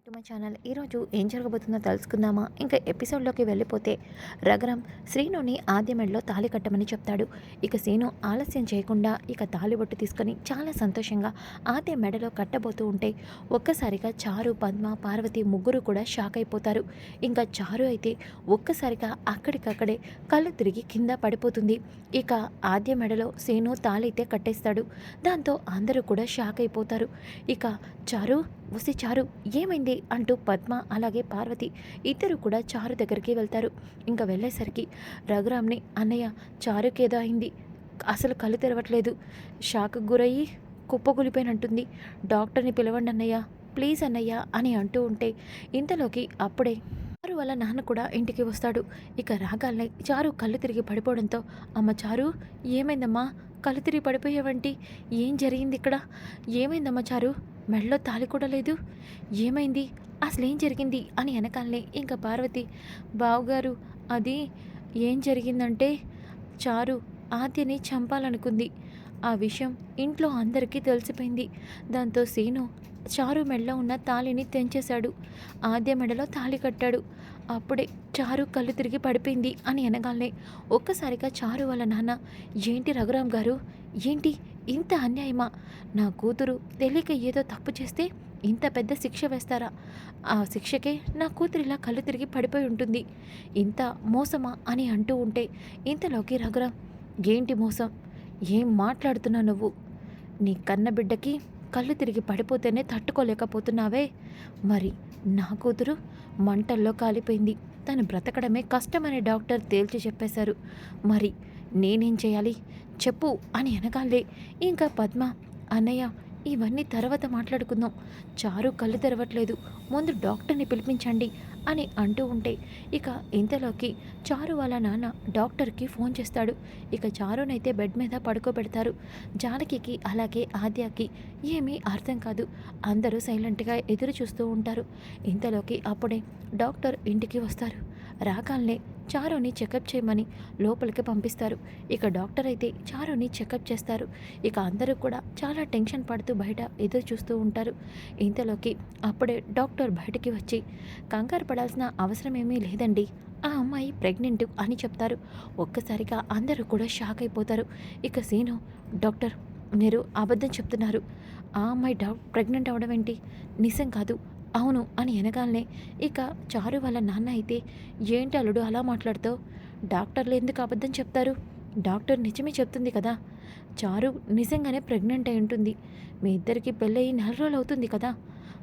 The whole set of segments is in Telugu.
Back to my channel. ఈరోజు ఏం జరగబోతుందో తెలుసుకుందామా? ఇంకా ఎపిసోడ్లోకి వెళ్ళిపోతే రఘురామ్ శ్రీనుని ఆద్య మెడలో తాళి కట్టమని చెప్తాడు. ఇక శ్రీను ఆలస్యం చేయకుండా ఇక తాళి బొట్టు తీసుకొని చాలా సంతోషంగా ఆద్య మెడలో కట్టబోతూ ఉంటే ఒక్కసారిగా చారు పద్మ పార్వతి ముగ్గురు కూడా షాక్ అయిపోతారు. ఇంకా చారు అయితే ఒక్కసారిగా అక్కడికక్కడే కళ్ళు తిరిగి కింద పడిపోతుంది. ఇక ఆద్య మెడలో శ్రీను తాళైతే కట్టేస్తాడు. దాంతో అందరూ కూడా షాక్ అయిపోతారు. ఇక చారు వస్తే చారు ఏమైంది? అంటూ పద్మ అలాగే పార్వతి ఇద్దరు కూడా చారు దగ్గరికి వెళ్తారు. ఇంకా వెళ్ళేసరికి రఘురామ్ని అన్నయ్య చారుకేదో అయింది అసలు కళ్ళు తెరవట్లేదు. షాక్ గురయ్యి కుప్పగొలిపోయినట్టుంది డాక్టర్ని పిలవండి అన్నయ్య ప్లీజ్ అన్నయ్య అని అంటూ ఉంటే ఇంతలోకి అప్పుడే చారు వాళ్ళ నాన్న కూడా ఇంటికి వస్తాడు. ఇక రాగాలనే చారు కళ్ళు తిరిగి పడిపోవడంతో అమ్మ చారు ఏమైందమ్మా? కళ్ళు తిరిగి పడిపోయావంటి? ఏం జరిగింది ఇక్కడ? ఏమైందమ్మా చారు? మెడలో తాలి కూడా లేదు? ఏమైంది? అసలు ఏం జరిగింది? అని వెనకాలనే ఇంకా పార్వతి బావుగారు అది ఏం జరిగిందంటే చారు ఆద్యని చంపాలనుకుంది. ఆ విషయం ఇంట్లో అందరికీ తెలిసిపోయింది. దాంతో సీను చారు మెడలో ఉన్న తాళిని తెంచేశాడు. ఆద్య మెడలో తాళి కట్టాడు. అప్పుడే చారు కళ్ళు తిరిగి పడిపోయింది అని అనగానే ఒక్కసారిగా చారు వాళ్ళ నాన్న ఏంటి రఘురామ్ గారు? ఏంటి? ఇంత అన్యాయమా? నా కూతురు తెలియక ఏదో తప్పు చేస్తే ఇంత పెద్ద శిక్ష వేస్తారా? ఆ శిక్షకే నా కూతురు ఇలా కళ్ళు తిరిగి పడిపోయి ఉంటుంది. ఇంత మోసమా? అని అంటూ ఉంటే ఇంతలోకి రఘురామ్ ఏంటి మోసం? ఏం మాట్లాడుతున్నావు నువ్వు? నీ కన్న బిడ్డకి కళ్ళు తిరిగి పడిపోతేనే తట్టుకోలేకపోతున్నావే. మరి నా కూతురు మంటల్లో కాలిపోయింది. తను బ్రతకడమే కష్టమని డాక్టర్ తేల్చి చెప్పేశారు. మరి నేనేం చేయాలి? చెప్పు అని అనగాలే. ఇంకా పద్మ అన్నయ్య ఇవన్నీ తర్వాత మాట్లాడుకుందాం. చారు కళ్ళు తెరవట్లేదు. ముందు డాక్టర్ని పిలిపించండి అని అంటూ ఉంటే ఇక ఇంతలోకి చారు వాళ్ళ నాన్న డాక్టర్కి ఫోన్ చేస్తాడు. ఇక చారునైతే బెడ్ మీద పడుకోబెడతారు. జానకికి అలాగే ఆద్యకి ఏమీ అర్థం కాదు. అందరూ సైలెంట్గా ఎదురు చూస్తూ ఉంటారు. ఇంతలోకి అప్పుడే డాక్టర్ ఇంటికి వస్తారు. రాగాల్నే చారుని చెకప్ చేయమని లోపలికి పంపిస్తారు. ఇక డాక్టర్ అయితే చారుని చెకప్ చేస్తారు. ఇక అందరూ కూడా చాలా టెన్షన్ పడుతూ బయట ఎదురు చూస్తూ ఉంటారు. ఇంతలోకి అప్పుడే డాక్టర్ బయటికి వచ్చి కంగారు పడాల్సిన అవసరం ఏమీ లేదండి. ఆ అమ్మాయి ప్రెగ్నెంట్ అని చెప్తారు. ఒక్కసారిగా అందరూ కూడా షాక్ అయిపోతారు. ఇక సీను డాక్టర్ మీరు అబద్ధం చెప్తున్నారు. ఆ అమ్మాయి డా ప్రెగ్నెంట్ అవడం ఏంటి? నిజం కాదు. అవును అని వెనగాలనే ఇక చారు వాళ్ళ నాన్న అయితే ఏంటి అల్లుడు అలా మాట్లాడుతావు? డాక్టర్లు ఎందుకు అబద్ధం చెప్తారు? డాక్టర్ నిజమే చెప్తుంది కదా? చారు నిజంగానే ప్రెగ్నెంట్ అయి ఉంటుంది. మీ ఇద్దరికి పెళ్ళయి నెల రోజులు అవుతుంది కదా?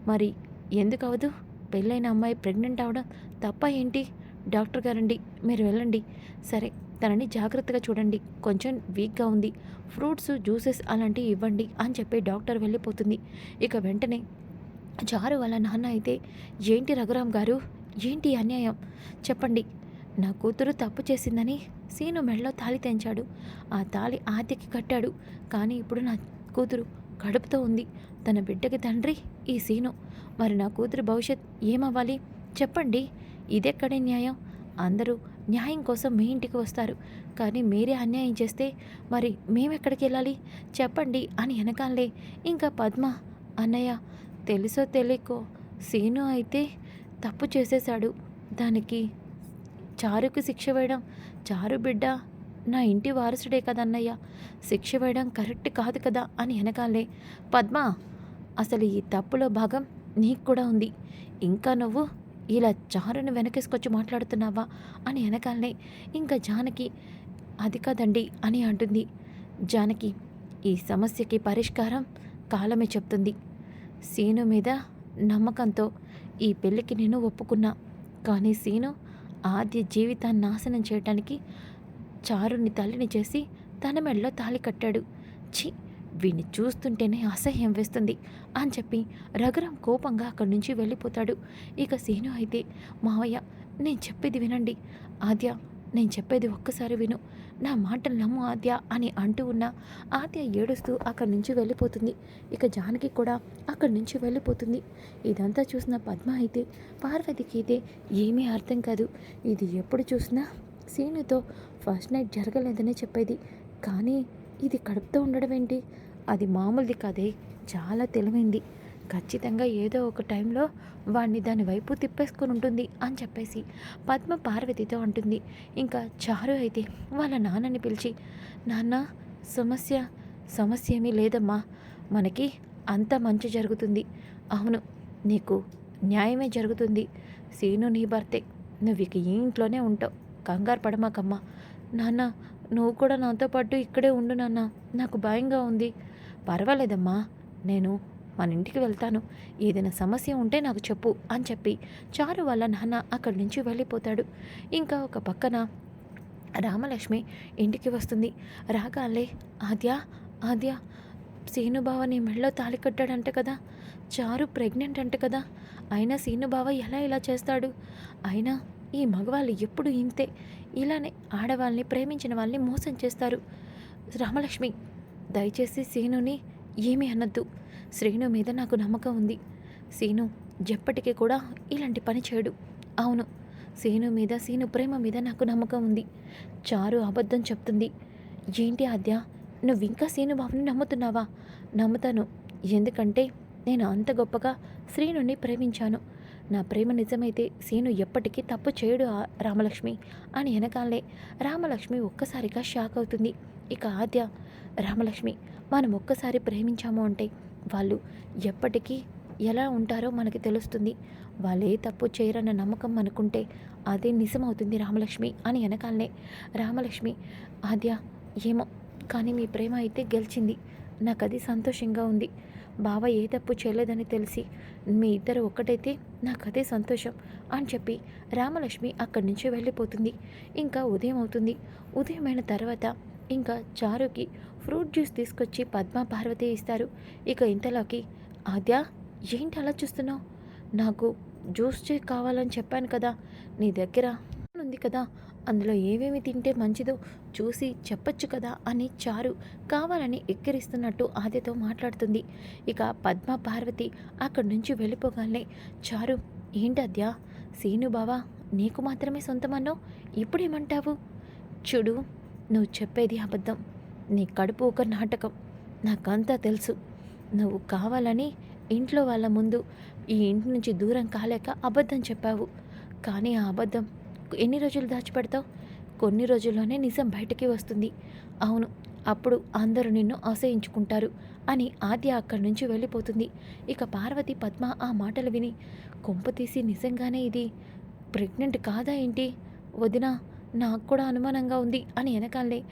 మరి ఎందుకు అవదు? పెళ్ళైన అమ్మాయి ప్రెగ్నెంట్ అవడం తప్ప ఏంటి? డాక్టర్ గారండి మీరు వెళ్ళండి. సరే తనని జాగ్రత్తగా చూడండి. కొంచెం వీక్గా ఉంది. ఫ్రూట్స్ జ్యూసెస్ అలాంటివి ఇవ్వండి అని చెప్పి డాక్టర్ వెళ్ళిపోతుంది. ఇక వెంటనే చారు వాళ్ళ నాన్న అయితే ఏంటి రఘురామ్ గారు? ఏంటి అన్యాయం? చెప్పండి. నా కూతురు తప్పు చేసిందని సీను మెడలో తాళి తెంచాడు. ఆ తాళి ఆతికి కట్టాడు. కానీ ఇప్పుడు నా కూతురు కడుపుతో ఉంది. తన బిడ్డకి తండ్రి ఈ సీను. మరి నా కూతురు భవిష్యత్ ఏమవ్వాలి? చెప్పండి. ఇదెక్కడే న్యాయం? అందరూ న్యాయం కోసం మీ ఇంటికి వస్తారు. కానీ మీరే అన్యాయం చేస్తే మరి మేమెక్కడికి వెళ్ళాలి? చెప్పండి అని వెనకాలే. ఇంకా పద్మ అన్నయ్య తెలుసో తెలియకో సీను అయితే తప్పు చేసేశాడు. దానికి చారుకు శిక్ష వేయడం. చారు బిడ్డ నా ఇంటి వారసుడే కదన్నయ్య. శిక్ష వేయడం కరెక్ట్ కాదు కదా అని వెనకాలే పద్మ అసలు ఈ తప్పులో భాగం నీకు కూడా ఉంది. ఇంకా నువ్వు ఇలా చారును వెనకేసుకొచ్చి మాట్లాడుతున్నావా అని వెనకాలనే ఇంకా జానకి అది కాదండి అని అంటుంది. జానకి ఈ సమస్యకి పరిష్కారం కాలమే చెప్తుంది. సీను మీద నమ్మకంతో ఈ పెళ్ళికి నేను ఒప్పుకున్నా. కానీ సీను ఆద్య జీవితాన్ని నాశనం చేయటానికి చారుని తల్లిని చేసి తన మెడలో తాళి కట్టాడు. ఛీ వీణ్ణి చూస్తుంటేనే అసహ్యం వేస్తుంది అని చెప్పి రఘురాం కోపంగా అక్కడి నుంచి వెళ్ళిపోతాడు. ఇక సీను అయితే మావయ్య నేను చెప్పేది వినండి. ఆద్య నేను చెప్పేది ఒక్కసారి విను. నా మాటలు నమ్ము ఆద్య అని అంటూ ఉన్న ఆద్య ఏడుస్తూ అక్కడి నుంచి వెళ్ళిపోతుంది. ఇక జానకి కూడా అక్కడి నుంచి వెళ్ళిపోతుంది. ఇదంతా చూసిన పద్మ అయితే పార్వతికి అయితే ఏమీ అర్థం కాదు. ఇది ఎప్పుడు చూసినా సీనుతో ఫస్ట్ నైట్ జరగలేదనే చెప్పేది. కానీ ఇది కడుపుతో ఉండడం ఏంటి? అది మామూలుది కాదే. చాలా తెలివైంది. ఖచ్చితంగా ఏదో ఒక టైంలో వాడిని దాని వైపు తిప్పేసుకొని ఉంటుంది అని చెప్పేసి పద్మ పార్వతితో అంటుంది. ఇంకా చారు అయితే వాళ్ళ నాన్నని పిలిచి నాన్న సమస్య సమస్య ఏమీ లేదమ్మా. మనకి అంత మంచి జరుగుతుంది. అవును నీకు న్యాయమే జరుగుతుంది. సీను నీ భర్తే నువ్వు ఇక ఈ ఇంట్లోనే ఉంటావు. కంగారు పడమాకమ్మా. నాన్న నువ్వు కూడా నాతో పాటు ఇక్కడే ఉండు నాన్న. నాకు భయంగా ఉంది. పర్వాలేదమ్మా. నేను మన ఇంటికి వెళ్తాను. ఏదైనా సమస్య ఉంటే నాకు చెప్పు అని చెప్పి చారు వాళ్ళ నాన్న అక్కడి నుంచి వెళ్ళిపోతాడు. ఇంకా ఒక పక్కన రామలక్ష్మి ఇంటికి వస్తుంది. రాగాలే ఆద్య ఆద్య సీనుబావ నీ మెళ్ళో తాళి కట్టాడంట కదా. చారు ప్రెగ్నెంట్ అంట కదా. అయినా సీనుబావ ఎలా ఇలా చేస్తాడు? అయినా ఈ మగవాళ్ళు ఎప్పుడు ఇంతే. ఇలానే ఆడవాళ్ళని ప్రేమించిన వాళ్ళని మోసం చేస్తారు. రామలక్ష్మి దయచేసి సీనుని ఏమీ అనద్దు. శ్రీను మీద నాకు నమ్మకం ఉంది. సీను ఎప్పటికీ కూడా ఇలాంటి పని చేయడు. అవును సీను మీద సీను ప్రేమ మీద నాకు నమ్మకం ఉంది. చారు అబద్ధం చెప్తుంది. ఏంటి ఆద్య నువ్వు ఇంకా సీను బాబుని నమ్ముతున్నావా? నమ్ముతాను. ఎందుకంటే నేను అంత గొప్పగా శ్రీనుని ప్రేమించాను. నా ప్రేమ నిజమైతే సీను ఎప్పటికీ తప్పు చేయడు రామలక్ష్మి. అని వెనకాలే రామలక్ష్మి ఒక్కసారిగా షాక్ అవుతుంది. ఇక ఆద్య రామలక్ష్మి మనం ఒక్కసారి ప్రేమించాము అంటే వాళ్ళు ఎప్పటికీ ఎలా ఉంటారో మనకి తెలుస్తుంది. వాళ్ళు ఏ తప్పు చేయరన్న నమ్మకం అనుకుంటే అదే నిజమవుతుంది రామలక్ష్మి అని వెనకాలనే. రామలక్ష్మి ఆద్య ఏమో కానీ మీ ప్రేమ అయితే గెలిచింది. నాకు అది సంతోషంగా ఉంది. బావ ఏ తప్పు చేయలేదని తెలిసి మీ ఇద్దరు ఒక్కటైతే నాకు అదే సంతోషం అని చెప్పి రామలక్ష్మి అక్కడి నుంచి వెళ్ళిపోతుంది. ఇంకా ఉదయం అవుతుంది ఉదయమైన తర్వాత ఇంకా చారుకి ఫ్రూట్ జ్యూస్ తీసుకొచ్చి పద్మ పార్వతి ఇస్తారు. ఇక ఇంతలోకి ఆద్య ఏంటి అలా చూస్తున్నావు? నాకు జ్యూస్ చే కావాలని చెప్పాను కదా నీ దగ్గర ఉంది కదా అందులో ఏమేమి తింటే మంచిదో చూసి చెప్పొచ్చు కదా అని చారు కావాలని ఎక్కిరిస్తున్నట్టు ఆద్యతో మాట్లాడుతుంది. ఇక పద్మ పార్వతి అక్కడి నుంచి వెళ్ళిపోగానే చారు ఏంటద్యా సీను బావా నీకు మాత్రమే సొంతమన్నావు? ఇప్పుడేమంటావు? చూడు నువ్వు చెప్పేది అబద్ధం. నీ కడుపు ఒక నాటకం. నాకంతా తెలుసు. నువ్వు కావాలని ఇంట్లో వాళ్ళ ముందు ఈ ఇంటి నుంచి దూరం కాలేక అబద్ధం చెప్పావు. కానీ ఆ అబద్ధం ఎన్ని రోజులు దాచిపెడతావు? కొన్ని రోజుల్లోనే నిజం బయటికి వస్తుంది. అవును అప్పుడు అందరూ నిన్ను ఆశయించుకుంటారు అని ఆద్య అక్కడి నుంచి వెళ్ళిపోతుంది. ఇక పార్వతి పద్మ ఆ మాటలు విని కొంపతీసి నిజంగానే ఇది ప్రెగ్నెంట్ కాదా ఏంటి? వదినా నాకు కూడా అనుమానంగా ఉంది అని వెనకాలే.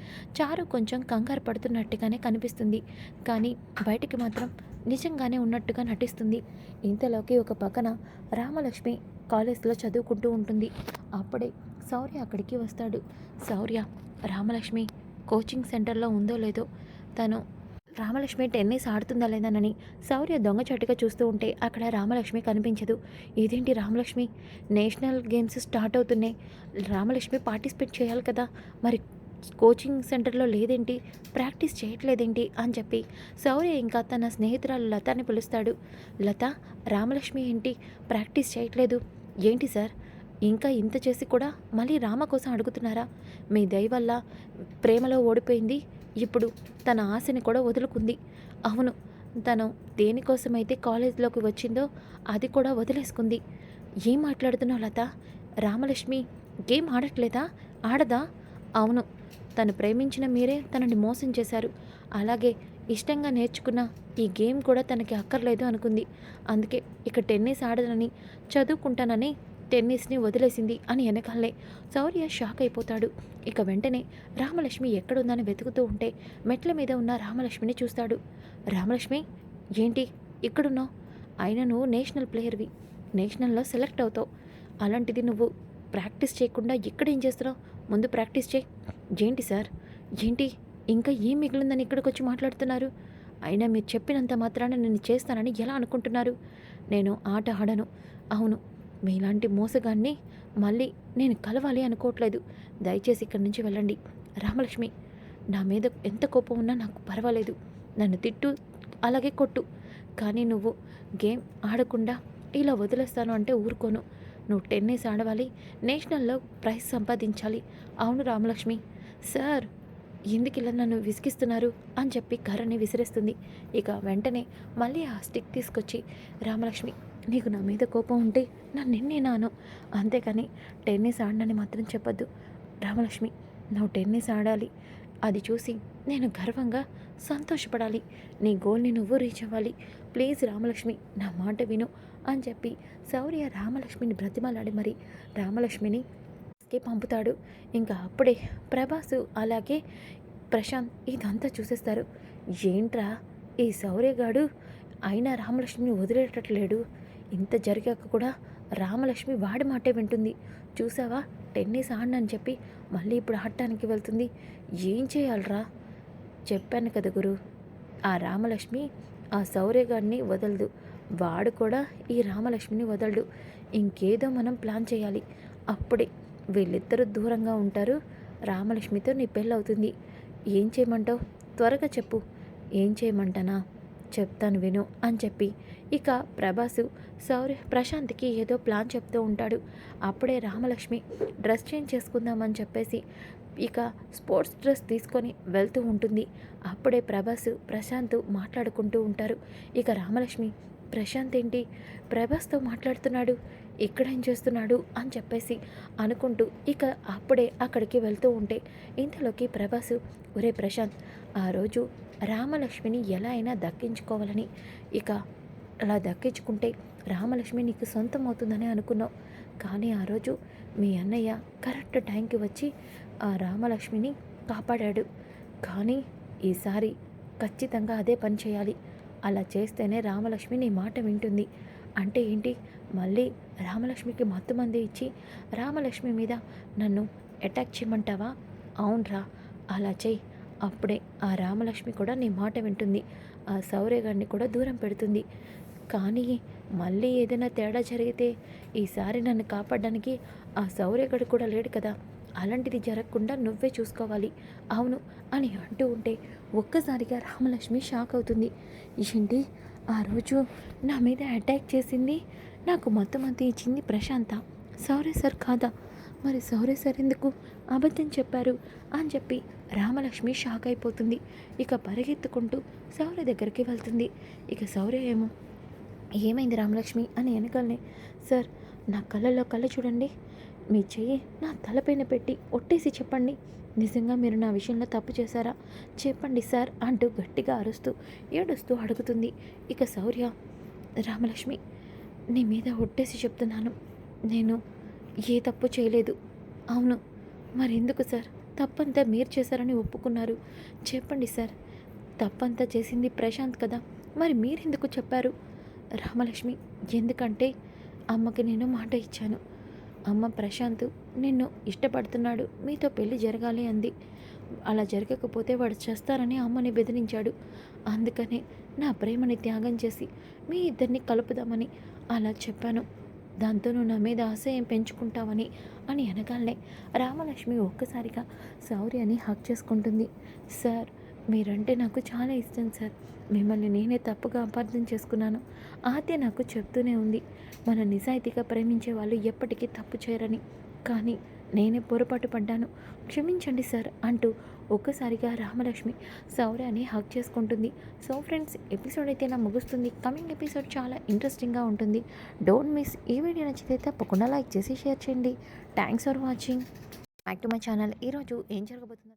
చారు కొంచెం కంగారు పడుతున్నట్టుగానే కనిపిస్తుంది. కానీ బయటికి మాత్రం నిజంగానే ఉన్నట్టుగా నటిస్తుంది. ఇంతలోకి ఒక పక్కన రామలక్ష్మి కాలేజ్లో చదువుకుంటూ ఉంటుంది. అప్పుడే శౌర్య అక్కడికి వస్తాడు. శౌర్య రామలక్ష్మి కోచింగ్ సెంటర్లో ఉందో లేదో తను రామలక్ష్మి టెన్నిస్ ఆడుతుందా లేదనని శౌర్య దొంగచాటుగా చూస్తూ ఉంటే అక్కడ రామలక్ష్మి కనిపించదు. ఇదేంటి రామలక్ష్మి? నేషనల్ గేమ్స్ స్టార్ట్ అవుతున్నాయి. రామలక్ష్మి పార్టిసిపేట్ చేయాలి కదా. మరి కోచింగ్ సెంటర్లో లేదేంటి? ప్రాక్టీస్ చేయట్లేదేంటి? అని చెప్పి శౌర్య ఇంకా తన స్నేహితురాలు లతాని పిలుస్తాడు. లత రామలక్ష్మి ఏంటి? ప్రాక్టీస్ చేయట్లేదు. ఏంటి సార్? ఇంకా ఇంత చేసి కూడా మళ్ళీ రామ కోసం అడుగుతున్నారా? మీ దయ వల్ల ప్రేమలో ఓడిపోయింది. ఇప్పుడు తన ఆశని కూడా వదులుకుంది. అవును తను దేనికోసమైతే కాలేజీలోకి వచ్చిందో అది కూడా వదిలేసుకుంది. ఏం మాట్లాడుతున్నావు లత? రామలక్ష్మి గేమ్ ఆడట్లేదా? ఆడదా? అవును తను ప్రేమించిన మీరే తనని మోసం చేశారు. అలాగే ఇష్టంగా నేర్చుకున్న ఈ గేమ్ కూడా తనకి అక్కర్లేదు అనుకుంది. అందుకే ఇక టెన్నిస్ ఆడనని చదువుకుంటానని టెన్నిస్ని వదిలేసింది అని వెనకాలే శౌర్య షాక్ అయిపోతాడు. ఇక వెంటనే రామలక్ష్మి ఎక్కడుందని వెతుకుతూ ఉంటే మెట్ల మీద ఉన్న రామలక్ష్మిని చూస్తాడు. రామలక్ష్మి ఏంటి ఇక్కడున్నావు? అయినా నువ్వు నేషనల్ ప్లేయర్వి. నేషనల్లో సెలెక్ట్ అవుతావు. అలాంటిది నువ్వు ప్రాక్టీస్ చేయకుండా ఇక్కడ ఏం చేస్తున్నావు? ముందు ప్రాక్టీస్ చేయి. ఏంటి సార్? ఏంటి? ఇంకా ఏం మిగిలిందని ఇక్కడికి వచ్చి మాట్లాడుతున్నారు? అయినా మీరు చెప్పినంత మాత్రాన నేను చేస్తానని ఎలా అనుకుంటున్నారు? నేను ఆట ఆడను. అవును మీలాంటి మోసగాన్ని మళ్ళీ నేను కలవాలి అనుకోవట్లేదు. దయచేసి ఇక్కడి నుంచి వెళ్ళండి. రామలక్ష్మి నా మీద ఎంత కోపం ఉన్నా నాకు పర్వాలేదు. నన్ను తిట్టు అలాగే కొట్టు. కానీ నువ్వు గేమ్ ఆడకుండా ఇలా వదిలేస్తాను అంటే ఊరుకోను. నువ్వు టెన్నిస్ ఆడవాలి నేషనల్లో ప్రైజ్ సంపాదించాలి. అవును రామలక్ష్మి. సార్ ఎందుకు ఇలా నన్ను విసిగిస్తున్నారు? అని చెప్పి కర్రని విసిరేస్తుంది. ఇక వెంటనే మళ్ళీ ఆ స్టిక్ తీసుకొచ్చి రామలక్ష్మి నీకు నా మీద కోపం ఉంటే నన్ను నిన్నే నాను. అంతేకాని టెన్నిస్ ఆడనని మాత్రం చెప్పొద్దు. రామలక్ష్మి నువ్వు టెన్నిస్ ఆడాలి. అది చూసి నేను గర్వంగా సంతోషపడాలి. నీ గోల్ని నువ్వు రీచ్ అవ్వాలి. ప్లీజ్ రామలక్ష్మి నా మాట విను అని చెప్పి శౌర్య రామలక్ష్మిని బ్రతిమలాడి మరి రామలక్ష్మిని పంపుతాడు. ఇంకా అప్పుడే ప్రభాసు అలాగే ప్రశాంత్ ఇదంతా చూసేస్తారు. ఏంట్రా ఈ శౌర్యగాడు? అయినా రామలక్ష్మిని వదిలేటట్లేడు. ఇంత జరిగాక కూడా రామలక్ష్మి వాడి మాటే వింటుంది. చూసావా? టెన్నిస్ ఆడనని చెప్పి మళ్ళీ ఇప్పుడు ఆడటానికి వెళ్తుంది. ఏం చేయాలరా? చెప్పాను కదా గురు. ఆ రామలక్ష్మి ఆ సౌర్యగాడిని వదలదు. వాడు కూడా ఈ రామలక్ష్మిని వదలడు. ఇంకేదో మనం ప్లాన్ చేయాలి. అప్పుడే వీళ్ళిద్దరూ దూరంగా ఉంటారు. రామలక్ష్మితో నీ పెళ్ళవుతుంది. ఏం చేయమంటావు? త్వరగా చెప్పు. ఏం చేయమంటానా? చెప్తాను విను అని చెప్పి. ఇక ప్రభాసు సౌర్య ప్రశాంత్కి ఏదో ప్లాన్ చెప్తూ ఉంటాడు. అప్పుడే రామలక్ష్మి డ్రెస్ చేంజ్ చేసుకుందామని చెప్పేసి ఇక స్పోర్ట్స్ డ్రెస్ తీసుకొని వెళ్తూ ఉంటుంది. అప్పుడే ప్రభాస్ ప్రశాంత్ మాట్లాడుకుంటూ ఉంటారు. ఇక రామలక్ష్మి ప్రశాంత్ ఏంటి? ప్రభాస్తో మాట్లాడుతున్నాడు. ఇక్కడ ఏం చేస్తున్నాడు అని చెప్పేసి అనుకుంటూ ఇక అప్పుడే అక్కడికి వెళ్తూ ఉంటే ఇంతలోకి ప్రభాస్ ఒరే ప్రశాంత్ ఆ రోజు రామలక్ష్మిని ఎలా అయినా దక్కించుకోవాలని ఇక అలా దక్కించుకుంటే రామలక్ష్మి నీకు సొంతం అవుతుందని అనుకున్నావు. కానీ ఆ రోజు మీ అన్నయ్య కరెక్ట్ టైంకి వచ్చి ఆ రామలక్ష్మిని కాపాడాడు. కానీ ఈసారి ఖచ్చితంగా అదే పని చేయాలి. అలా చేస్తేనే రామలక్ష్మి నీ మాట వింటుంది. అంటే ఏంటి? మళ్ళీ రామలక్ష్మికి మత్తు మంది ఇచ్చి రామలక్ష్మి మీద నన్ను అటాక్ చేయమంటావా? అవునరా అలా చెయ్యి. అప్పుడే ఆ రామలక్ష్మి కూడా నీ మాట వింటుంది. ఆ సౌర్యగాడిని కూడా దూరం పెడుతుంది. కానీ మళ్ళీ ఏదైనా తేడా జరిగితే ఈసారి నన్ను కాపాడడానికి ఆ సౌర్యగడు కూడా లేడు కదా. అలాంటిది జరగకుండా నువ్వే చూసుకోవాలి. అవును అని అంటూ ఉంటే ఒక్కసారిగా రామలక్ష్మి షాక్ అవుతుంది. ఏంటి? ఆ రోజు నా మీద అటాక్ చేసింది నాకు మొత్తం అంతా ఇచ్చింది ప్రశాంత. సౌరే సార్ కాదా? మరి సౌర్య సార్ ఎందుకు అబద్ధం చెప్పారు? అని చెప్పి రామలక్ష్మి షాక్ అయిపోతుంది. ఇక పరిగెత్తుకుంటూ సౌర్య దగ్గరికి వెళ్తుంది. ఇక సౌర్య ఏమో ఏమైంది రామలక్ష్మి? అని వెనకాలనే సార్ నా కళ్ళల్లో కళ్ళ చూడండి. మీ చెయ్యి నా తలపైన పెట్టి ఒట్టేసి చెప్పండి. నిజంగా మీరు నా విషయంలో తప్పు చేశారా? చెప్పండి సార్ అంటూ గట్టిగా అరుస్తూ ఏడుస్తూ అడుగుతుంది. ఇక శౌర్య రామలక్ష్మి నీ మీద ఒట్టేసి చెప్తున్నాను. నేను ఏ తప్పు చేయలేదు. అవును. మరెందుకు సార్? తప్పంతా మీరు చేశారని ఒప్పుకున్నారు. చెప్పండి సార్. తప్పంతా చేసింది ప్రశాంత్ కదా? మరి మీరెందుకు చెప్పారు? రామలక్ష్మి ఎందుకంటే అమ్మకి నేను మాట ఇచ్చాను. అమ్మ ప్రశాంత్ నిన్ను ఇష్టపడుతున్నాడు. మీతో పెళ్ళి జరగాలి అంది. అలా జరగకపోతే వాడు చేస్తారని అమ్మని బెదిరించాడు. అందుకనే నా ప్రేమని త్యాగం చేసి మీ ఇద్దరిని కలుపుదామని అలా చెప్పాను. దాంతో నువ్వు నా మీద ఆశయం పెంచుకుంటావని అని అనగానే రామలక్ష్మి ఒక్కసారిగా శౌర్యని హక్ చేసుకుంటుంది. సార్ మీరంటే నాకు చాలా ఇష్టం సార్. మిమ్మల్ని నేనే తప్పుగా అపార్థం చేసుకున్నాను. ఆద్య నాకు చెప్తూనే ఉంది. మన నిజాయితీగా ప్రేమించే వాళ్ళు ఎప్పటికీ తప్పు చేయరని. కానీ నేనే పొరపాటు పడ్డాను. క్షమించండి సార్ అంటూ ఒక్కసారిగా రామలక్ష్మి సౌర్యని హక్ చేసుకుంటుంది. సో ఫ్రెండ్స్ ఎపిసోడ్ అయితే ఇలా ముగుస్తుంది. కమింగ్ ఎపిసోడ్ చాలా ఇంట్రెస్టింగ్గా ఉంటుంది. డోంట్ మిస్ ఈ వీడియో నచ్చితే తప్పకుండా లైక్ చేసి షేర్ చేయండి. Thanks for watching back to my channel ఈరోజు ఏం జరగబోతుంది